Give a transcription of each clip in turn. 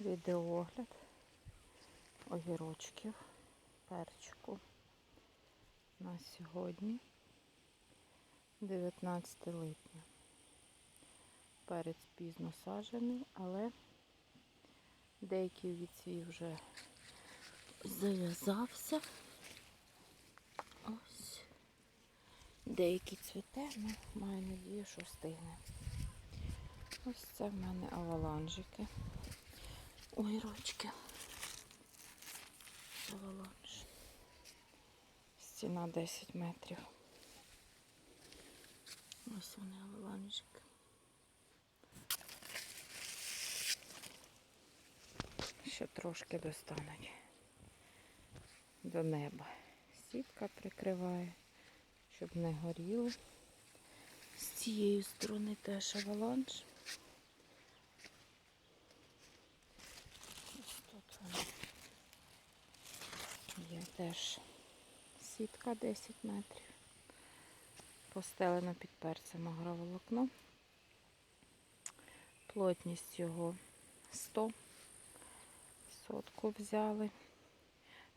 відеоогляд огірочків, перчику на сьогодні, 19 липня. Перець пізно саджений, але деякий відсвів вже зав'язався. Ось. Деякий цвіте, ну, маю надію, що встигне. Ось це в мене аваланжики. Огірочки. Аваланж. Стіна 10 метрів. Ось вони аваланжики. Ще трошки достануть до неба. Сітка прикриває, щоб не горіло. З цієї сторони теж аваланж. Ось тут вона. Є теж сітка 10 метрів. Постелено під перцем агроволокно. Плотність його 100. Сотку взяли.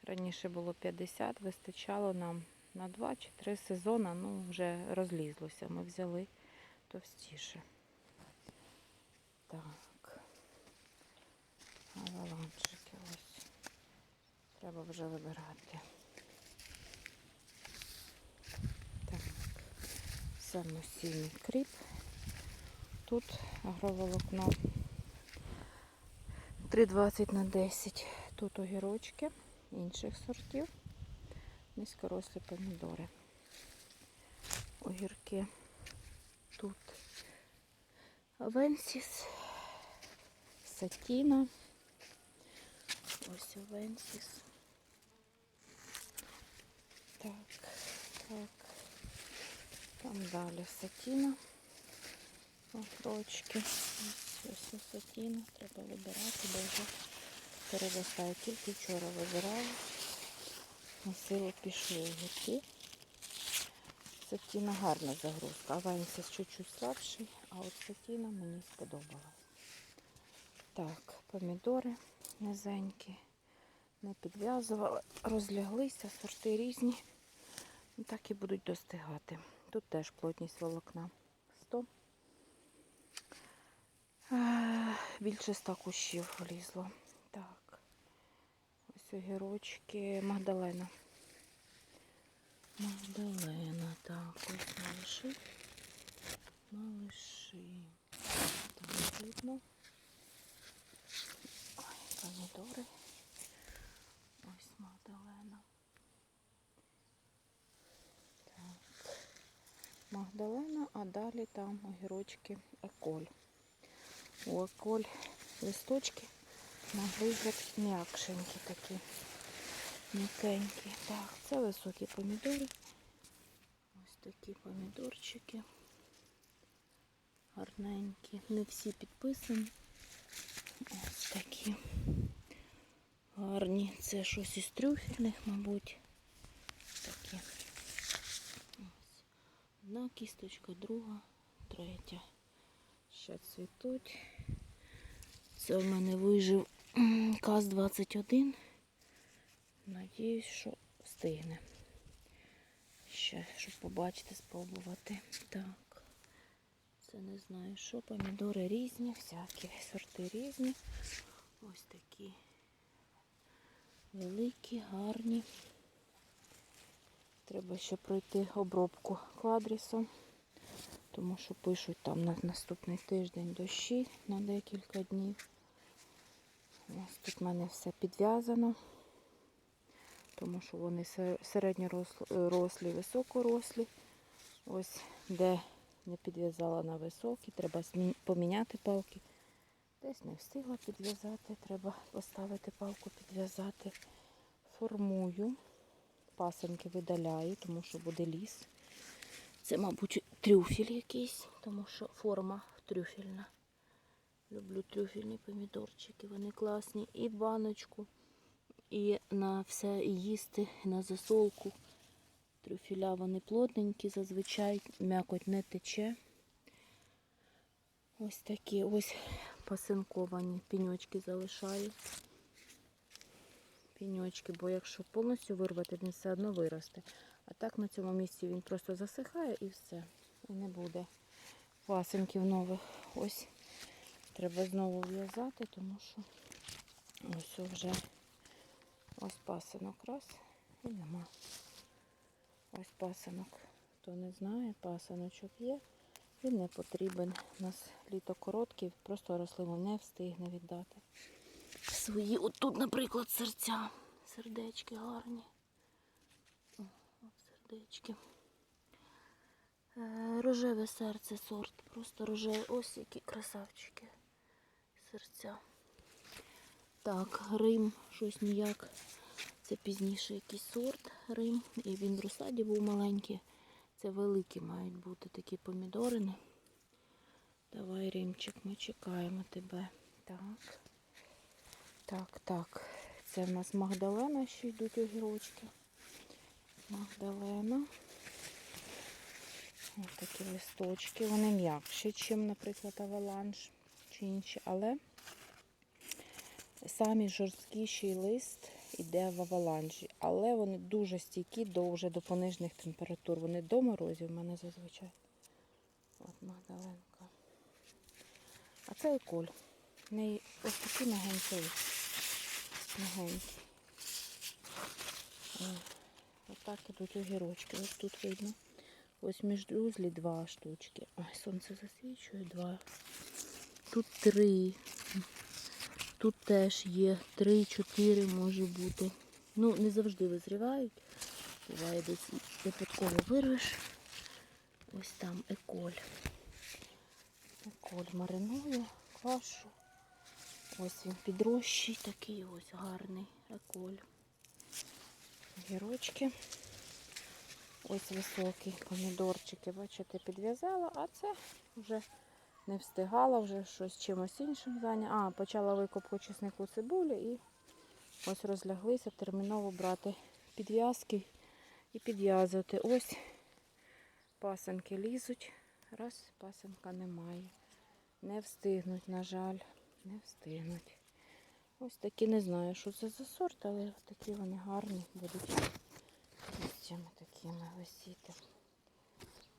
Раніше було 50, вистачало нам на 2 чи 3 сезони, ну вже розлізлося. Ми взяли товстіше. Так. Аваланчики ось. Треба вже вибирати. Так. Самосільний кріп. Тут агроволокно 3,20 на 10. Тут огірочки інших сортів. Низькорослі помідори. Огірки. Тут Авенсіс, Сатіна. Ось Авенсіс. Так, так. Там далі Сатіна. Огірочки. Ось Сатіна. Треба вибирати, бо вже переростає. Тільки вчора вибирала. На силу пішли огірки. Сатіна гарна загрузка. Авенсіс чуть-чуть слабший, а от сатіна мені сподобалась. Так, помідори низенькі. Не підв'язувала, розляглися, сорти різні. Так і будуть достигати. Тут теж плотність волокна 100. Е, Більше 100 кущів влізло. Так. Ось огірочки Магдалена. Магдалена, так, ось малыши. Малыши. Там видно. Ой, помідори. Ось Магдалена. Магдалена, а далі там огірочки Еколь. У Еколь листочки на вигляд м'якшенькі такі. М'якенькі. Так, це високі помідори. Ось такі помідорчики. Гарненькі. Не всі підписані. Ось такі. Гарні. Це щось із трюфельних, мабуть. Такі. Ось. Одна кісточка, друга, третя. Ще цвітуть. Це в мене вижив м, КАЗ-21. Надіюсь, що встигне. Ще, щоб побачити, спробувати. Так. Це не знаю що. Помідори різні, всякі сорти різні. Ось такі великі, гарні. Треба ще пройти обробку квадрісом, тому що пишуть там на наступний тиждень дощі на декілька днів. Ось тут в мене все підв'язано тому що вони середньорослі, високорослі. Ось де не підв'язала на високі, треба поміняти палки. Десь не встигла підв'язати, треба поставити палку, підв'язати. Формую, пасенки видаляю, тому що буде ліс. Це, мабуть, трюфель якийсь, тому що форма трюфельна. Люблю трюфельні помідорчики, вони класні. І баночку і на все їсти, на засолку. Трюфіля вони плотненькі, зазвичай м'якоть не тече. Ось такі ось пасинковані піньочки залишаю. Піньочки, бо якщо повністю вирвати, він все одно виросте. А так на цьому місці він просто засихає і все. І не буде пасинків нових. Ось треба знову в'язати, тому що ось вже ось пасинок раз і нема. Ось пасинок. Хто не знає, пасиночок є. Він не потрібен. У нас літо коротке, просто рослина не встигне віддати. Свої, от тут, наприклад, серця. Сердечки гарні. Сердечки. Е, Рожеве серце сорт. Просто рожеве. Ось які красавчики. Серця. Так, Рим, щось ніяк. Це пізніше якийсь сорт Рим. І він в розсаді був маленький. Це великі мають бути такі помідорини. Давай, Римчик, ми чекаємо тебе. Так. Так, так. Це в нас Магдалена, ще йдуть огірочки. Магдалена. Ось такі листочки. Вони м'якші, ніж, наприклад, аваланж чи інші. Але самі жорсткіший лист йде в аваланжі. Але вони дуже стійкі до, вже до понижних температур. Вони до морозів в мене зазвичай. От Магдаленка. А це і ось такі мягенькі О, Отак ідуть огірочки. Ось тут видно. Ось між узлі два штучки. Ой, сонце засвічує два. Тут три. Тут теж є три-чотири може бути. Ну, не завжди визрівають. Буває десь випадково вирвеш. Ось там еколь. Еколь маринує, квашу. Ось він підрощий такий ось гарний еколь. Гірочки. Ось високі помідорчики, бачите, підв'язала, а це вже не встигала, вже щось чимось іншим зайняла. А, почала викопку чеснику цибулі і ось розляглися терміново брати підв'язки і підв'язувати. Ось пасенки лізуть. Раз, пасенка немає. Не встигнуть, на жаль, не встигнуть. Ось такі не знаю, що це за сорт, але такі вони гарні будуть листями такими висіти.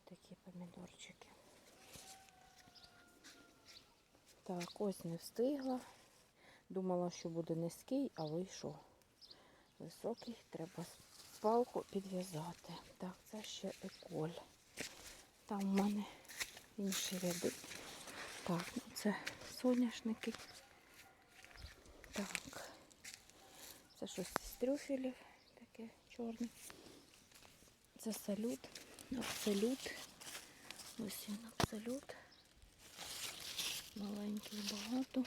Такі помідорчики. Так, ось не встигла. Думала, що буде низький, а вийшов високий. Треба палку підв'язати. Так, це ще еколь. Там в мене інші ряди. Так, ну це соняшники. Так. Це щось з трюфелів таке чорне. Це салют. Абсолют. Ось він абсолют. Маленький багато.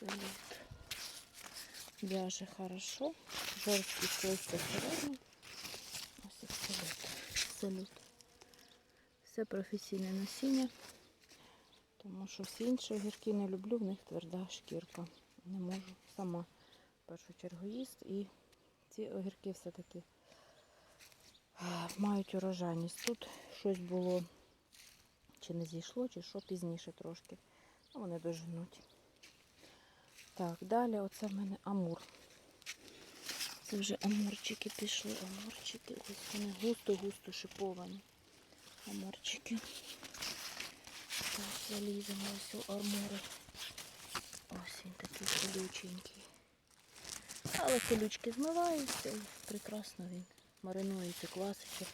Салют. В'яже хорошо. Жорсткий листя середній. Ось абсолют. Салют. Все професійне насіння. Тому що всі інші огірки не люблю, в них тверда шкірка. Не можу сама в першу чергу їсти. І ці огірки все-таки мають урожайність. Тут щось було, чи не зійшло, чи що пізніше трошки. Ну, вони доженуть. Так, далі оце в мене амур. Це вже амурчики пішли, амурчики. Ось вони густо-густо шиповані. Амурчики. Так, заліземо ось у армури. Ось він такий колюченький. Але колючки змиваються і прекрасно він маринується, кваситься.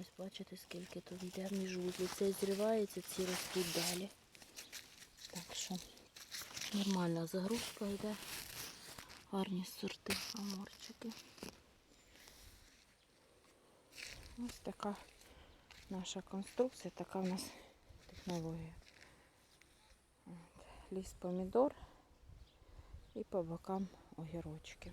Ось бачите, скільки тут йде між узлів. Це зривається, ці ростуть далі. Так що нормальна загрузка йде. Гарні сорти аморчики. Ось така наша конструкція, така в нас технологія. Ліс помідор і по бокам огірочки.